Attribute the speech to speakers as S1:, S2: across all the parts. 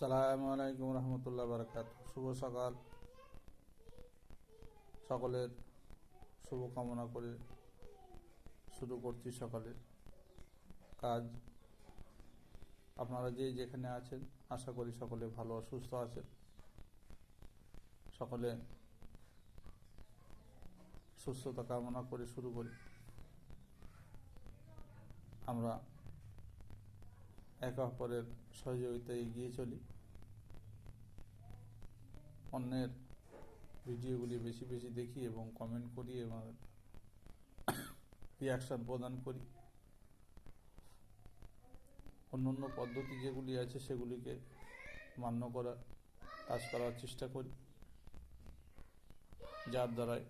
S1: সালামু আলাইকুম রহমতুল্লাহ বারকাত শুভ সকাল। সকলের শুভ কামনা করে শুরু করছি সকালের কাজ। আপনারা যে যেখানে আছেন, আশা করি সকলে ভালো সুস্থ আছেন। সকলে সুস্থতা কামনা করে শুরু করি। আমরা একে অপরের সহযোগিতায় এগিয়ে চলি। অন্যের ভিডিওগুলি বেশি বেশি দেখি এবং কমেন্ট করি এবং রিয়াকশান প্রদান করি। অন্য অন্য পদ্ধতি যেগুলি আছে সেগুলিকে মান্য করার, কাজ করার চেষ্টা করি। যার দ্বারাই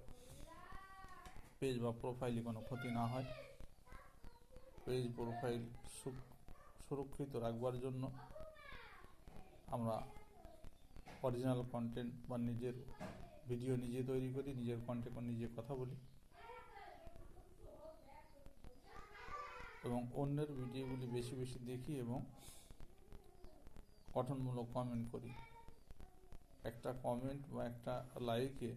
S1: পেজ বা প্রোফাইলে কোনো ক্ষতি না হয়। পেজ প্রোফাইল সুরক্ষিত রাখবার জন্য আমরা অরিজিনাল কন্টেন্ট বা নিজের ভিডিও নিজে তৈরি করি, নিজের কন্টেন্ট নিজে কথা বলি। এবং অন্যের ভিডিওগুলি বেশি বেশি দেখি এবং গঠনমূলক কমেন্ট করি। একটা কমেন্ট বা একটা লাইকে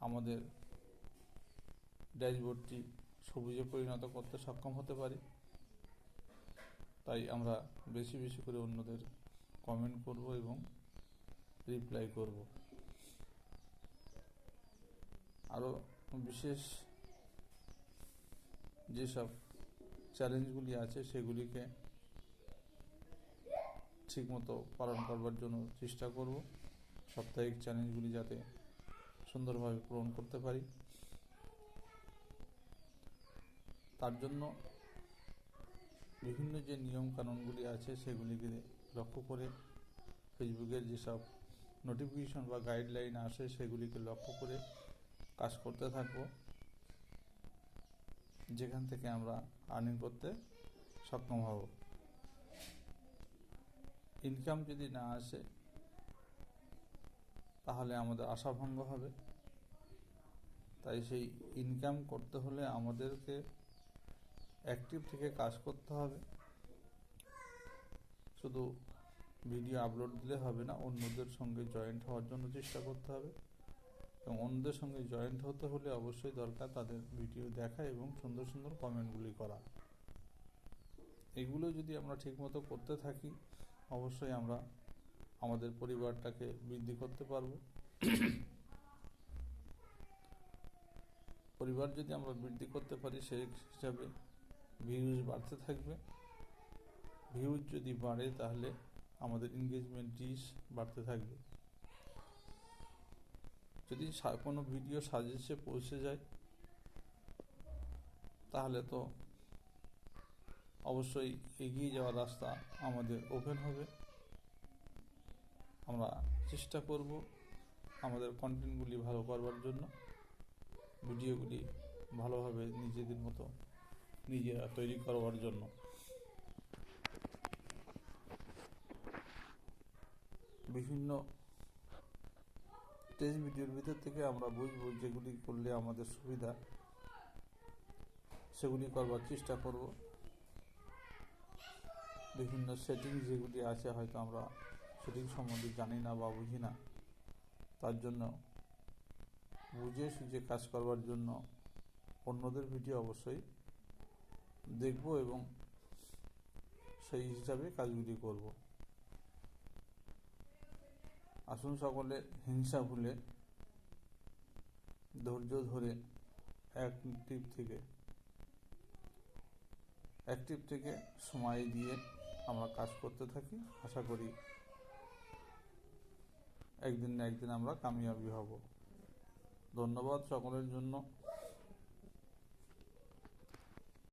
S1: আমাদের ড্যাশবোর্ডটি সবুজে পরিণত করতে সক্ষম হতে পারি। তাই আমরা বেশি বেশি করে অন্যদের কমেন্ট করব এবং রিপ্লাই করব। আরও বিশেষ যেসব চ্যালেঞ্জগুলি আছে, সেগুলিকে ঠিকমতো পালন করবার জন্য চেষ্টা করব। সাপ্তাহিক চ্যালেঞ্জগুলি যাতে সুন্দরভাবে পূরণ করতে পারি। তার জন্য বিভিন্ন যে নিয়ম কানুনগুলি আছে, সেগুলিকে লক্ষ্য করে ফেসবুকের যেসব নোটিফিকেশন বা গাইডলাইন আসে, সেগুলিকে লক্ষ্য করে কাজ করতে থাকব। যেখান থেকে আমরা আর্নিং করতে সক্ষম হব। ইনকাম যদি না আসে, তাহলে আমাদের আশাভঙ্গ হবে। তাই সেই ইনকাম করতে হলে আমাদেরকে অ্যাক্টিভ থেকে কাজ করতে হবে। শুধু ভিডিও আপলোড দিলে হবে না, অন্যদের সঙ্গে জয়েন্ট হওয়ার জন্য চেষ্টা করতে হবে। এবং অন্যদের সঙ্গে জয়েন্ট হতে হলে অবশ্যই দরকার তাদের ভিডিও দেখা এবং সুন্দর সুন্দর কমেন্টগুলি করা। এগুলো যদি আমরা ঠিকমতো করতে থাকি, অবশ্যই আমরা আমাদের পরিবারটাকে বৃদ্ধি করতে পারব। পরিবার যদি আমরা বৃদ্ধি করতে পারি সেই হিসাবে ভিউজ বাড়তে থাকবে। ভিউজ যদি বাড়ে, তাহলে আমাদের এনগেজমেন্ট ডিস বাড়তে থাকবে। যদি কোনো ভিডিও সাজেশে পৌঁছে যায়, তাহলে তো অবশ্যই এগিয়ে যাওয়ার রাস্তা আমাদের ওপেন হবে। আমরা চেষ্টা করব আমাদের কন্টেন্টগুলি ভালো করবার জন্য। ভিডিওগুলি ভালোভাবে নিজেদের মতো নিজেরা তৈরি করবার জন্য। বিভিন্ন টেস্ট ভিডিওর ভিতর থেকে আমরা বুঝব যেগুলি করলে আমাদের সুবিধা, সেগুলি করবার চেষ্টা করব। বিভিন্ন সেটিং যেগুলি আছে হয়তো আমরা সেটিং সম্বন্ধে জানি না বা বুঝি না, তার জন্য বুঝে সুঝে কাজ করবার জন্য অন্যদের ভিডিও অবশ্যই দেখব এবং সেই হিসাবে কাজগুলি করব। আসুন সকলে হিংসা ভুলে, ধৈর্য ধরে অ্যাক্টিভ থেকে অ্যাক্টিভ থেকে সময় দিয়ে আমরা কাজ করতে থাকি। আশা করি একদিন না একদিন আমরা কামিয়াবি হব। ধন্যবাদ সকলের জন্য।